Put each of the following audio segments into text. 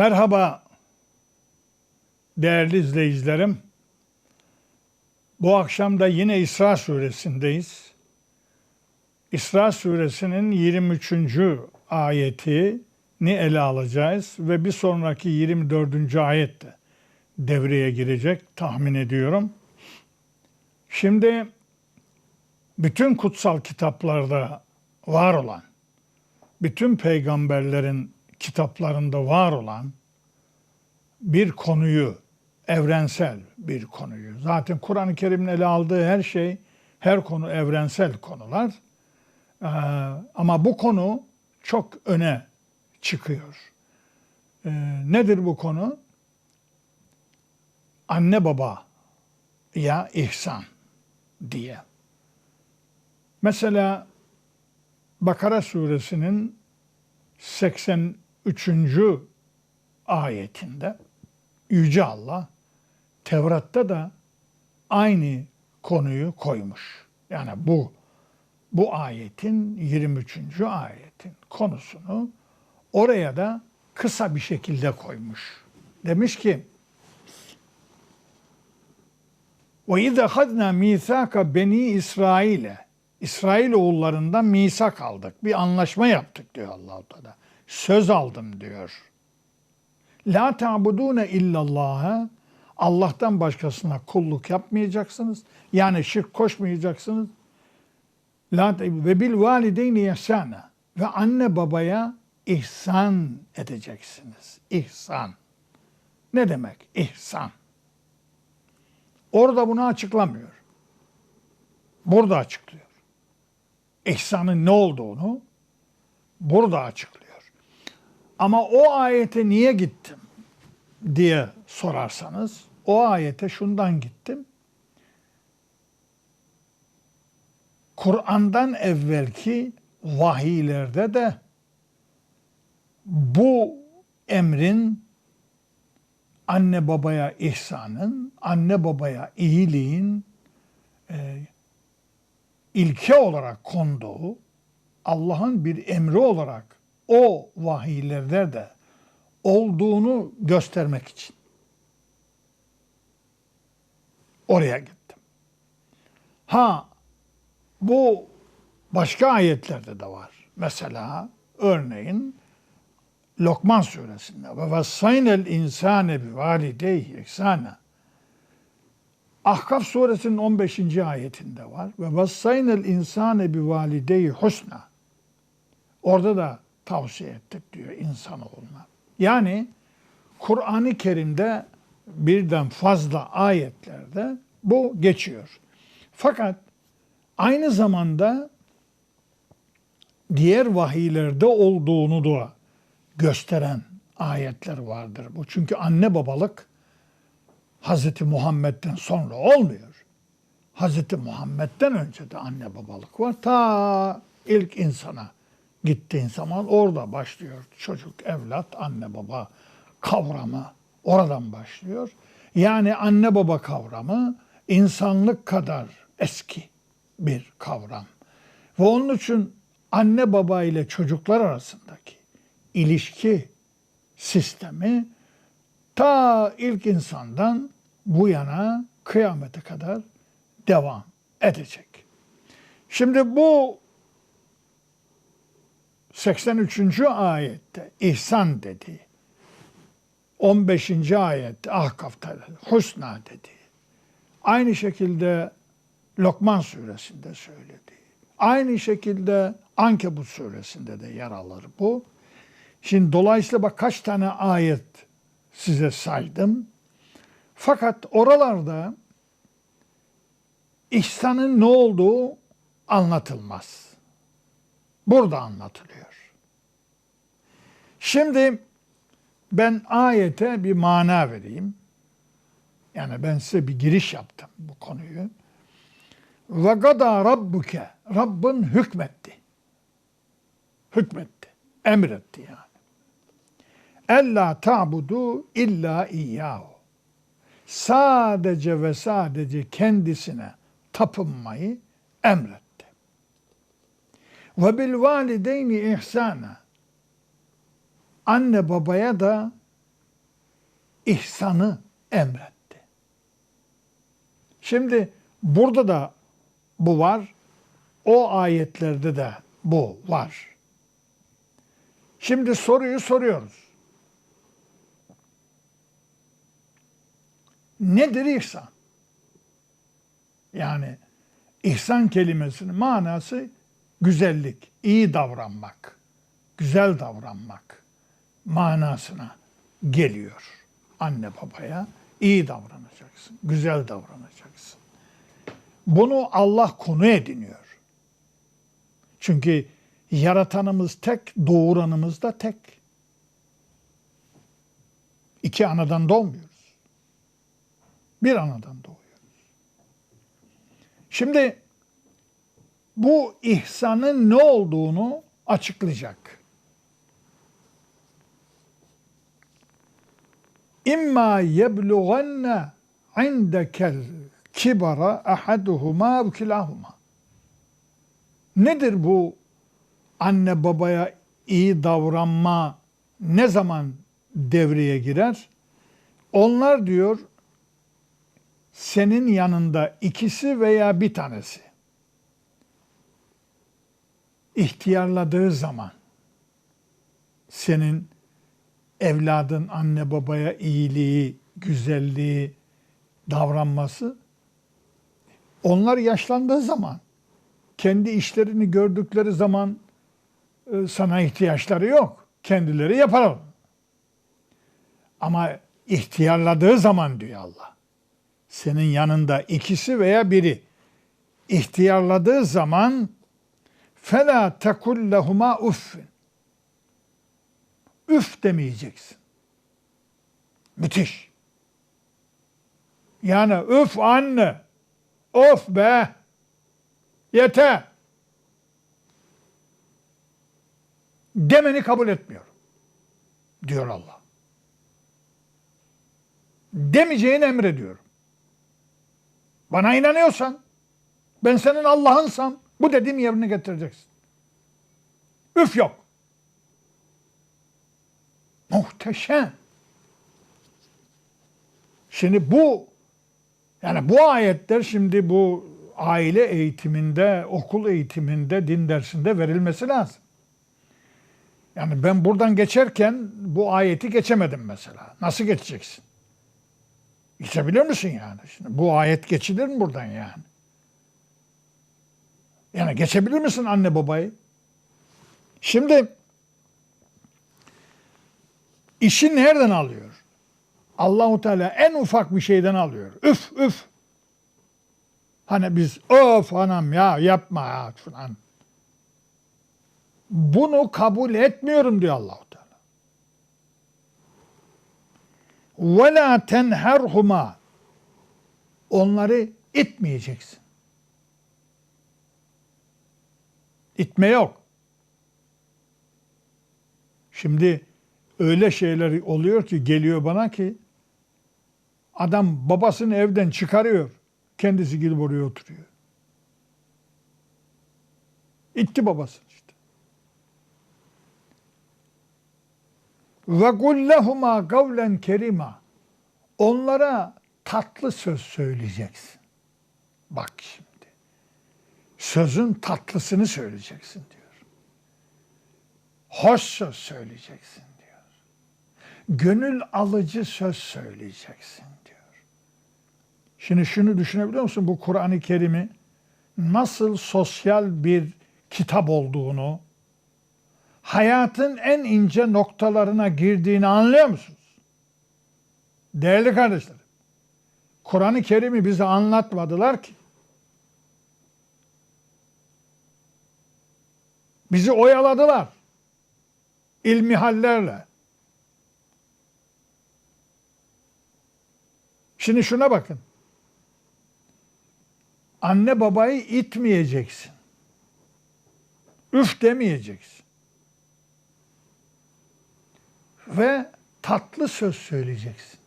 Merhaba değerli izleyicilerim. Bu akşam da yine İsra suresindeyiz. İsra suresinin 23. ayetini ele alacağız ve bir sonraki 24. ayet de devreye girecek tahmin ediyorum. Şimdi bütün kutsal kitaplarda var olan, bütün peygamberlerin kitaplarında var olan bir konuyu, evrensel bir konuyu. Zaten Kur'an-ı Kerim'in ele aldığı her şey, her konu evrensel konular. Ee, ama bu konu çok öne çıkıyor. Ee, nedir bu konu? Anne baba ya ihsan diye. Mesela Bakara suresinin 83. ayetinde Yüce Allah Tevrat'ta da aynı konuyu koymuş. Yani bu bu ayetin 23. ayetin konusunu oraya da kısa bir şekilde koymuş. Demiş ki izâ khadnâ mîthâka beni İsrail'e İsrail oğullarından misak aldık. Bir anlaşma yaptık diyor Allah-u Teala. Söz aldım diyor. La ta'budune illallah'a Allah'tan başkasına kulluk yapmayacaksınız. Yani şirk koşmayacaksınız. La ve bil valideyni ihsana ve anne babaya ihsan edeceksiniz. İhsan. Ne demek? İhsan. Orada bunu açıklamıyor. Burada açıklıyor. İhsanın ne olduğunu burada açıklıyor. Ama o ayete niye gittim diye sorarsanız o ayete şundan gittim. Kur'an'dan evvelki vahiylerde de bu emrin anne babaya ihsanın, anne babaya iyiliğin e, ilke olarak konduğu, Allah'ın bir emri olarak o vahiylerde de olduğunu göstermek için. Oraya gittim. Ha bu başka ayetlerde de var. Mesela örneğin Lokman suresinde ve vassaynel insane bi valideyhi ihsana. Ahkaf suresinin 15. ayetinde var. Ve vassaynel insane bi valideyhi husna. Orada da tavsiye ettik diyor insanoğluna. Yani Kur'an-ı Kerim'de birden fazla ayetlerde bu geçiyor. Fakat aynı zamanda diğer vahiylerde olduğunu da gösteren ayetler vardır bu. Çünkü anne babalık Hz. Muhammed'den sonra olmuyor. Hz. Muhammed'den önce de anne babalık var. Ta ilk insana gittiğin zaman orada başlıyor. Çocuk, evlat, anne baba kavramı oradan başlıyor. Yani anne baba kavramı insanlık kadar eski bir kavram. Ve onun için anne baba ile çocuklar arasındaki ilişki sistemi ta ilk insandan bu yana kıyamete kadar devam edecek. Şimdi bu 83. ayette ihsan dedi. 15. ayette Ahkaf'ta husna dedi. Aynı şekilde Lokman suresinde söyledi. Aynı şekilde Ankebut suresinde de yer alır bu. Şimdi dolayısıyla bak kaç tane ayet size saydım. Fakat oralarda ihsanın ne olduğu anlatılmaz. Burada anlatılıyor. Şimdi ben ayete bir mana vereyim. Yani ben size bir giriş yaptım bu konuyu. Ve gada rabbuke. Rabbin hükmetti. Hükmetti. Emretti yani. Ella ta'budu illa iyyahu. Sadece ve sadece kendisine tapınmayı emretti. Ve bil valideyni ihsana. Anne babaya da ihsanı emretti. Şimdi burada da bu var. O ayetlerde de bu var. Şimdi soruyu soruyoruz. Nedir ihsan? Yani ihsan kelimesinin manası güzellik, iyi davranmak, güzel davranmak manasına geliyor. Anne babaya iyi davranacaksın, güzel davranacaksın. Bunu Allah konu ediniyor. Çünkü yaratanımız tek, doğuranımız da tek. İki anadan doğmuyoruz. Bir anadan doğuyoruz. Şimdi bu ihsanın ne olduğunu açıklayacak. İmma yeblughanne indekel kibara ahaduhuma kilahuma. Nedir bu anne babaya iyi davranma ne zaman devreye girer? Onlar diyor senin yanında ikisi veya bir tanesi ihtiyarladığı zaman senin evladın anne babaya iyiliği, güzelliği, davranması onlar yaşlandığı zaman kendi işlerini gördükleri zaman e, sana ihtiyaçları yok. Kendileri yapar. Ama ihtiyarladığı zaman diyor Allah. Senin yanında ikisi veya biri ihtiyarladığı zaman tekul lehuma uffin. Üf demeyeceksin. Müthiş. Yani üf anne, of be, yeter. Demeni kabul etmiyorum. Diyor Allah. Demeyeceğini emrediyorum. Bana inanıyorsan, ben senin Allah'ınsam bu dediğim yerine getireceksin. Üf yok. Muhteşem. Şimdi bu yani bu ayetler şimdi bu aile eğitiminde, okul eğitiminde, din dersinde verilmesi lazım. Yani ben buradan geçerken bu ayeti geçemedim mesela. Nasıl geçeceksin? Geçebilir misin yani? Şimdi bu ayet geçilir mi buradan yani? Yani geçebilir misin anne babayı? Şimdi işi nereden alıyor? Allahu Teala en ufak bir şeyden alıyor. Üf üf. Hani biz of anam ya yapma ya falan. Bunu kabul etmiyorum diyor Allahu Teala. Ve la tenherhuma. Onları itmeyeceksin. İtme yok. Şimdi öyle şeyler oluyor ki geliyor bana ki adam babasını evden çıkarıyor. Kendisi gidip oraya oturuyor. İtti babası işte. Ve kullehuma kavlen kerima. Onlara tatlı söz söyleyeceksin. Bak şimdi. Sözün tatlısını söyleyeceksin diyor. Hoş söz söyleyeceksin diyor. Gönül alıcı söz söyleyeceksin diyor. Şimdi şunu düşünebiliyor musun? Bu Kur'an-ı Kerim'i nasıl sosyal bir kitap olduğunu, hayatın en ince noktalarına girdiğini anlıyor musunuz? Değerli kardeşlerim, Kur'an-ı Kerim'i bize anlatmadılar ki. Bizi oyaladılar. İlmi hallerle. Şimdi şuna bakın. Anne babayı itmeyeceksin. Üf demeyeceksin. Ve tatlı söz söyleyeceksin.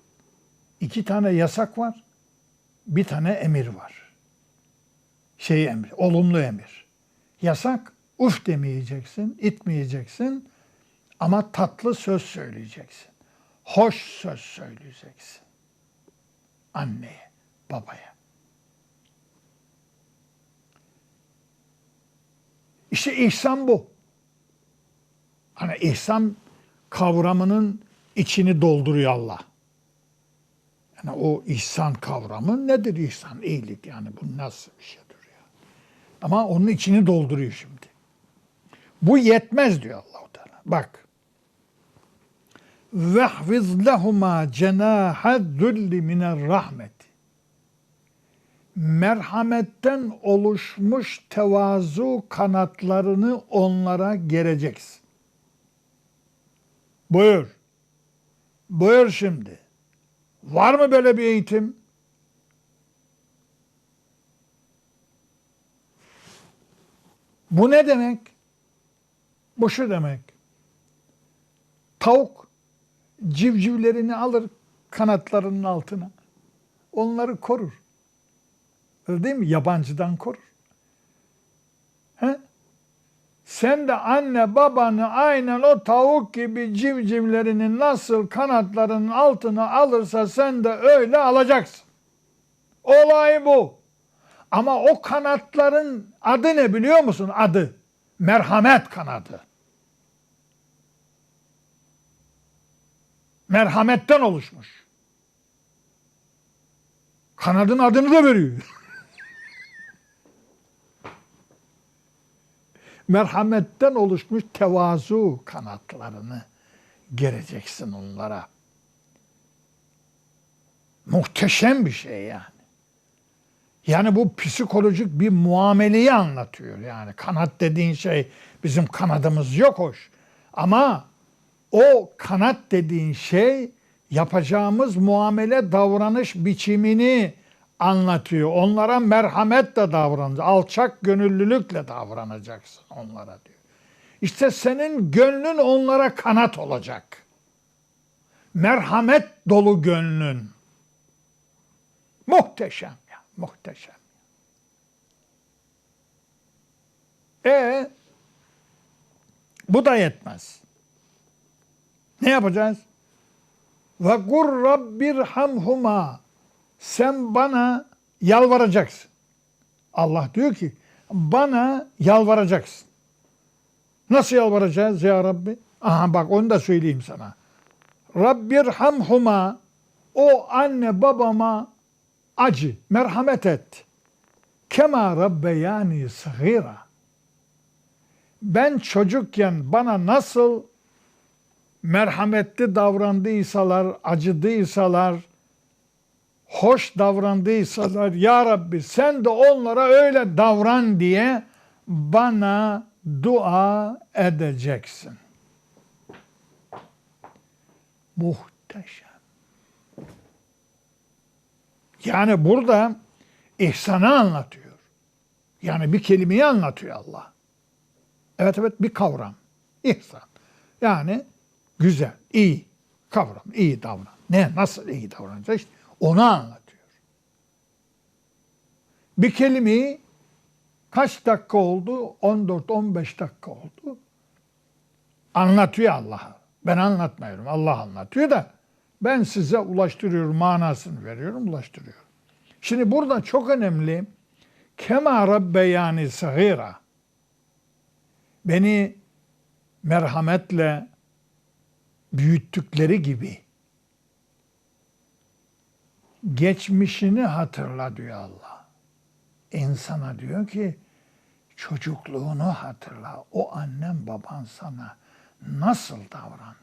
İki tane yasak var. Bir tane emir var. Şey emri, olumlu emir. Yasak, uf demeyeceksin, itmeyeceksin ama tatlı söz söyleyeceksin. hoş söz söyleyeceksin. Anneye, babaya. İşte ihsan bu. Hani ihsan kavramının içini dolduruyor Allah. Yani o ihsan kavramı nedir ihsan? İyilik yani bu nasıl bir şeydir ya? Ama onun içini dolduruyor şimdi. Bu yetmez diyor Allahu Teala. Bak. Vehfiz lehuma cenaha zulli miner rahmeti. Merhametten oluşmuş tevazu kanatlarını onlara gereceksin. Buyur. Buyur şimdi. Var mı böyle bir eğitim? Bu ne demek? Bu şu demek. Tavuk civcivlerini alır kanatlarının altına. Onları korur. Öyle değil mi? Yabancıdan korur. He? Sen de anne babanı aynen o tavuk gibi civcivlerini nasıl kanatlarının altına alırsa sen de öyle alacaksın. Olay bu. Ama o kanatların adı ne biliyor musun? Adı. Merhamet kanadı. Merhametten oluşmuş. Kanadın adını da veriyor. merhametten oluşmuş tevazu kanatlarını gereceksin onlara. Muhteşem bir şey yani. Yani bu psikolojik bir muameleyi anlatıyor. Yani kanat dediğin şey bizim kanadımız yok hoş. Ama o kanat dediğin şey yapacağımız muamele davranış biçimini anlatıyor. Onlara merhametle davranacaksın. Alçak gönüllülükle davranacaksın onlara diyor. İşte senin gönlün onlara kanat olacak. Merhamet dolu gönlün. Muhteşem muhteşem. E bu da yetmez. Ne yapacağız? Ve kur rabbirhamhuma sen bana yalvaracaksın. Allah diyor ki bana yalvaracaksın. Nasıl yalvaracağız ya Rabbi? Aha bak onu da söyleyeyim sana. Rabbirhamhuma o anne babama acı, merhamet et. Kema rabbeyani sıhira. Ben çocukken bana nasıl merhametli davrandıysalar, acıdıysalar, hoş davrandıysalar ya Rabbi sen de onlara öyle davran diye bana dua edeceksin. Muhteşem. Yani burada ihsanı anlatıyor. Yani bir kelimeyi anlatıyor Allah. Evet evet bir kavram. İhsan. Yani güzel, iyi kavram, iyi davran. Ne, nasıl iyi davranacak? İşte onu anlatıyor. Bir kelimeyi kaç dakika oldu? 14-15 dakika oldu. Anlatıyor Allah. Ben anlatmıyorum. Allah anlatıyor da ben size ulaştırıyorum, manasını veriyorum, ulaştırıyorum. Şimdi burada çok önemli kema rabbe yani sahira beni merhametle büyüttükleri gibi geçmişini hatırla diyor Allah. İnsana diyor ki çocukluğunu hatırla. O annem baban sana nasıl davrandı?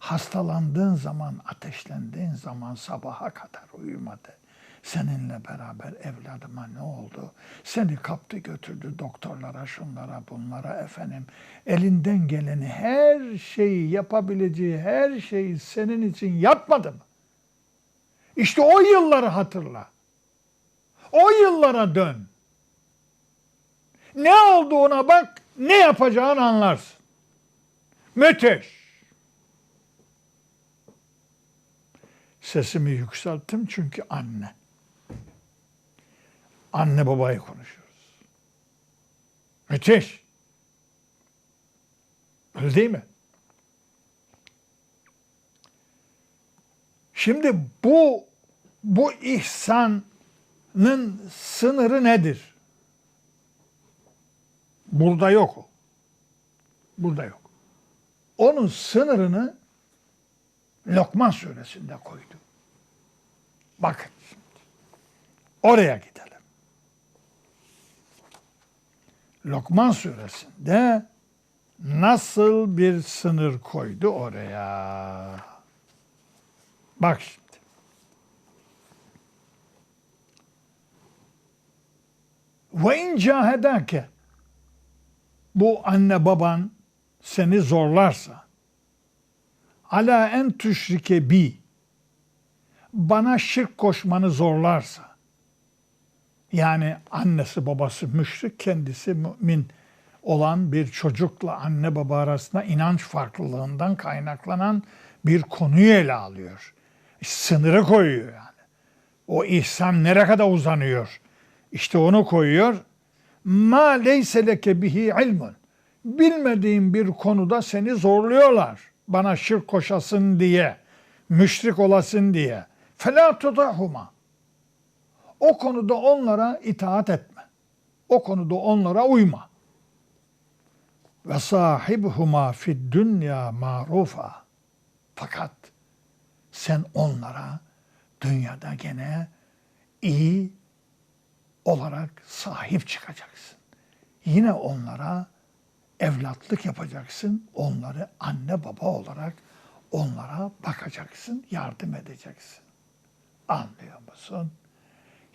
Hastalandığın zaman, ateşlendiğin zaman sabaha kadar uyumadı. Seninle beraber evladıma ne oldu? Seni kaptı götürdü doktorlara, şunlara, bunlara efendim. Elinden geleni her şeyi yapabileceği her şeyi senin için yapmadı mı? İşte o yılları hatırla. O yıllara dön. Ne olduğuna bak, ne yapacağını anlarsın. Müthiş. Sesimi yükselttim çünkü anne. Anne babayı konuşuyoruz. Müthiş. Öyle değil mi? Şimdi bu bu ihsanın sınırı nedir? Burada yok o. Burada yok. Onun sınırını Lokman suresinde koydu. Bakın şimdi. Oraya gidelim. Lokman suresinde nasıl bir sınır koydu oraya? Bak şimdi. Ve in cahedake bu anne baban seni zorlarsa ala en tüşrike bi bana şirk koşmanı zorlarsa yani annesi babası müşrik kendisi mümin olan bir çocukla anne baba arasında inanç farklılığından kaynaklanan bir konuyu ele alıyor. Sınırı koyuyor yani. O ihsan nereye kadar uzanıyor? İşte onu koyuyor. Ma leyse leke bihi ilmun. Bilmediğin bir konuda seni zorluyorlar. Bana şirk koşasın diye, müşrik olasın diye. Fela tudahuma. O konuda onlara itaat etme. O konuda onlara uyma. Ve sahibhuma fid dünya marufa. Fakat sen onlara dünyada gene iyi olarak sahip çıkacaksın. Yine onlara evlatlık yapacaksın. Onları anne baba olarak onlara bakacaksın, yardım edeceksin. Anlıyor musun?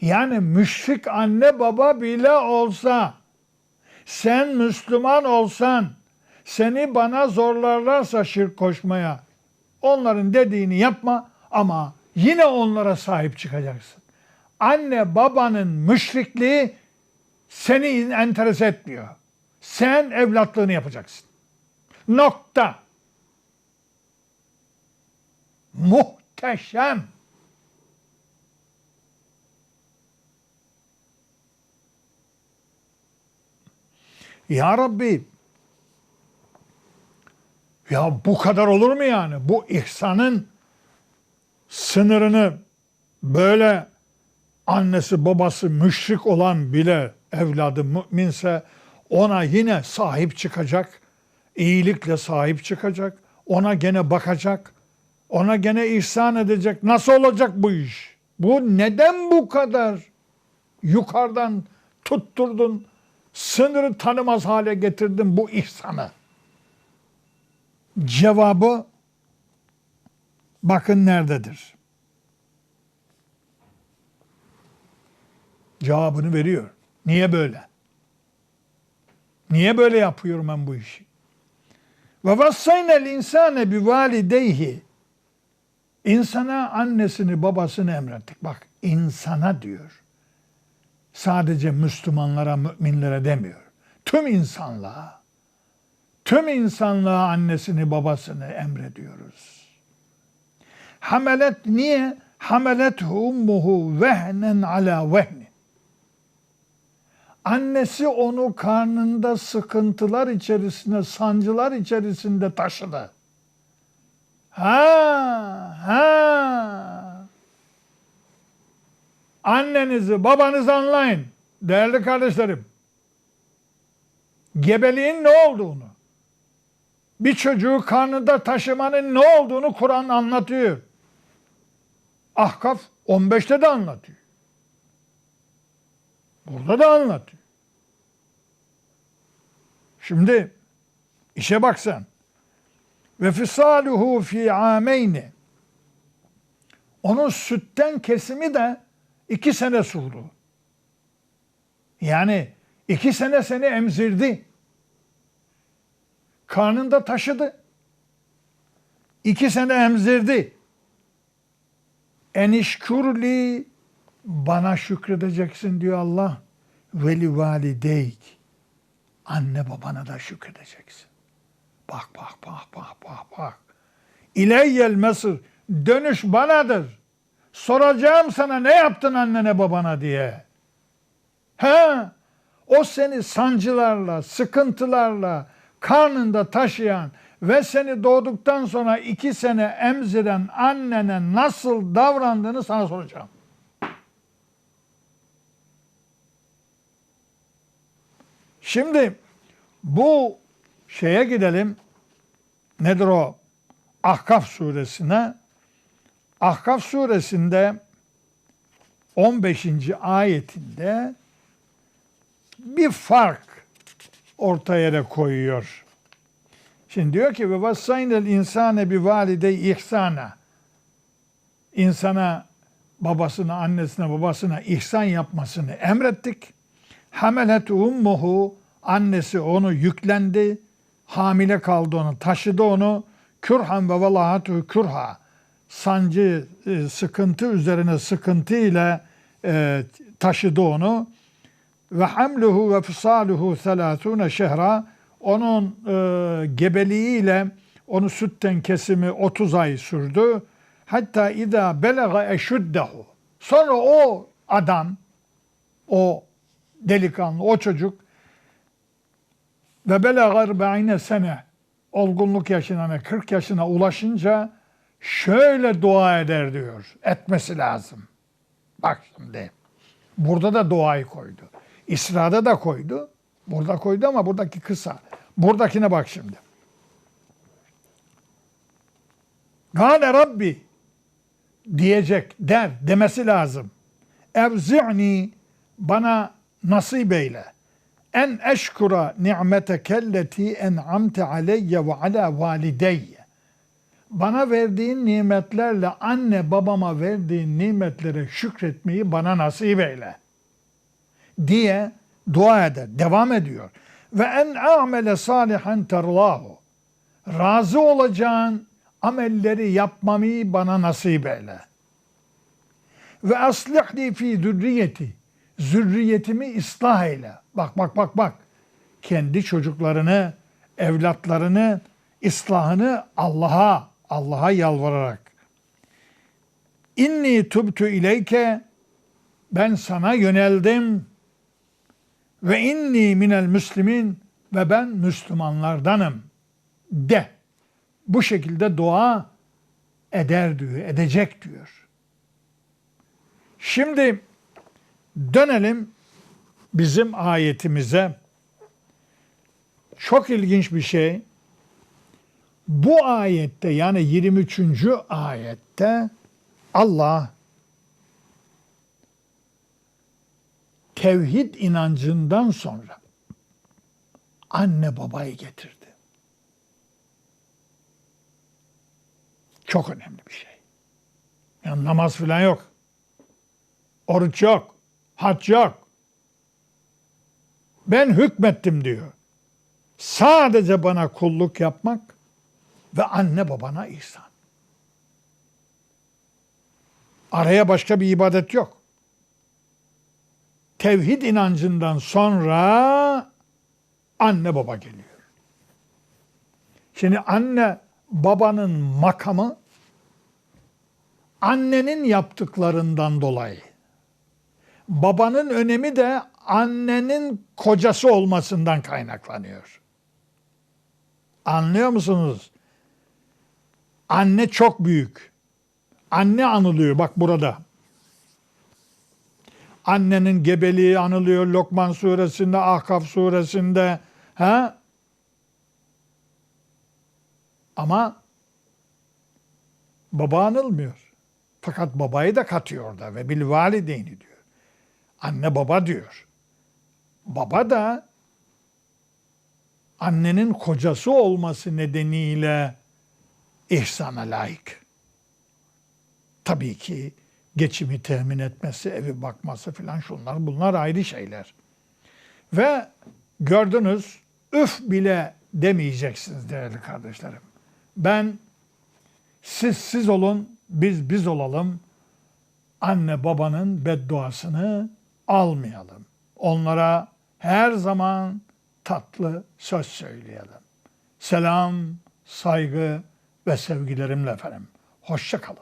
Yani müşrik anne baba bile olsa, sen Müslüman olsan, seni bana zorlarlarsa şirk koşmaya, onların dediğini yapma ama yine onlara sahip çıkacaksın. Anne babanın müşrikliği seni enteres etmiyor. Sen evlatlığını yapacaksın. Nokta. Muhteşem. Ya Rabbi ya bu kadar olur mu yani? Bu ihsanın sınırını böyle annesi babası müşrik olan bile evladı müminse ona yine sahip çıkacak, iyilikle sahip çıkacak, ona gene bakacak, ona gene ihsan edecek. Nasıl olacak bu iş? Bu neden bu kadar yukarıdan tutturdun, sınırı tanımaz hale getirdin bu ihsanı? Cevabı bakın nerededir. Cevabını veriyor. Niye böyle? Niye böyle yapıyorum ben bu işi? Ve vassaynel insane bi valideyhi. İnsana annesini babasını emrettik. Bak insana diyor. Sadece Müslümanlara, müminlere demiyor. Tüm insanlığa, tüm insanlığa annesini babasını emrediyoruz. Hamelet niye? Hamelet ummuhu vehnen ala vehni. Annesi onu karnında sıkıntılar içerisinde, sancılar içerisinde taşıdı. Ha, ha. Annenizi, babanızı anlayın değerli kardeşlerim. Gebeliğin ne olduğunu, bir çocuğu karnında taşımanın ne olduğunu Kur'an anlatıyor. Ahkaf 15'te de anlatıyor. Burada da anlatıyor. Şimdi işe bak sen. Ve fisaluhu fi ameyni. Onun sütten kesimi de iki sene sürdü. Yani iki sene seni emzirdi. Karnında taşıdı. İki sene emzirdi. Enişkurli bana şükredeceksin diyor Allah. Veli valideyk. Anne babana da şükredeceksin. Bak bak bak bak bak bak. İleyyel mesir. Dönüş banadır. Soracağım sana ne yaptın annene babana diye. He? O seni sancılarla, sıkıntılarla karnında taşıyan ve seni doğduktan sonra iki sene emziren annene nasıl davrandığını sana soracağım. Şimdi bu şeye gidelim. Nedir o? Ahkaf suresine. Ahkaf suresinde 15. ayetinde bir fark ortaya koyuyor. Şimdi diyor ki ve vassaynel insane bi valide ihsana. İnsana babasına, annesine, babasına ihsan yapmasını emrettik. Hamelet ummuhu annesi onu yüklendi. Hamile kaldı onu, taşıdı onu. Kürhan ve velahatu kürha. Sancı, e, sıkıntı üzerine sıkıntı ile e, taşıdı onu. Ve hamluhu ve fisaluhu selatune şehra. Onun e, gebeliğiyle onu sütten kesimi 30 ay sürdü. Hatta ida belaga eşuddehu. Sonra o adam, o delikanlı, o çocuk ve belagar be'ine sene olgunluk yaşına, 40 yaşına ulaşınca şöyle dua eder diyor. Etmesi lazım. Bak şimdi. Burada da duayı koydu. İsra'da da koydu. Burada koydu ama buradaki kısa. Buradakine bak şimdi. Gâle Rabbi diyecek, der, demesi lazım. Evzi'ni bana nasip eyle. En eşkura ni'metekelleti en'amte aleyye ve ala valideyye. Bana verdiğin nimetlerle anne babama verdiğin nimetlere şükretmeyi bana nasip eyle. Diye dua eder. Devam ediyor. Ve en amele salihan terlahu. Razı olacağın amelleri yapmamı bana nasip eyle. Ve aslihli fi zürriyeti. Zürriyetimi ıslah eyle. Bak bak bak bak. Kendi çocuklarını, evlatlarını, ıslahını Allah'a, Allah'a yalvararak. İnni tubtu ileyke ben sana yöneldim ve inni minel müslimin ve ben Müslümanlardanım de. Bu şekilde dua eder diyor, edecek diyor. Şimdi dönelim bizim ayetimize. Çok ilginç bir şey. Bu ayette yani 23. ayette Allah tevhid inancından sonra anne babayı getirdi. Çok önemli bir şey. Yani namaz falan yok. Oruç yok. Hac yok. Ben hükmettim diyor. Sadece bana kulluk yapmak ve anne babana ihsan. Araya başka bir ibadet yok. Tevhid inancından sonra anne baba geliyor. Şimdi anne babanın makamı annenin yaptıklarından dolayı. Babanın önemi de annenin kocası olmasından kaynaklanıyor. Anlıyor musunuz? Anne çok büyük. Anne anılıyor bak burada. Annenin gebeliği anılıyor Lokman suresinde, Ahkaf suresinde. Ha? Ama baba anılmıyor. Fakat babayı da katıyor orada ve bil valideyni diyor. Anne baba diyor. Baba da annenin kocası olması nedeniyle ihsana layık. Tabii ki geçimi temin etmesi, evi bakması filan şunlar bunlar ayrı şeyler. Ve gördünüz üf bile demeyeceksiniz değerli kardeşlerim. Ben siz siz olun, biz biz olalım. Anne babanın bedduasını almayalım. Onlara her zaman tatlı söz söyleyelim. Selam, saygı ve sevgilerimle efendim. Hoşça kalın.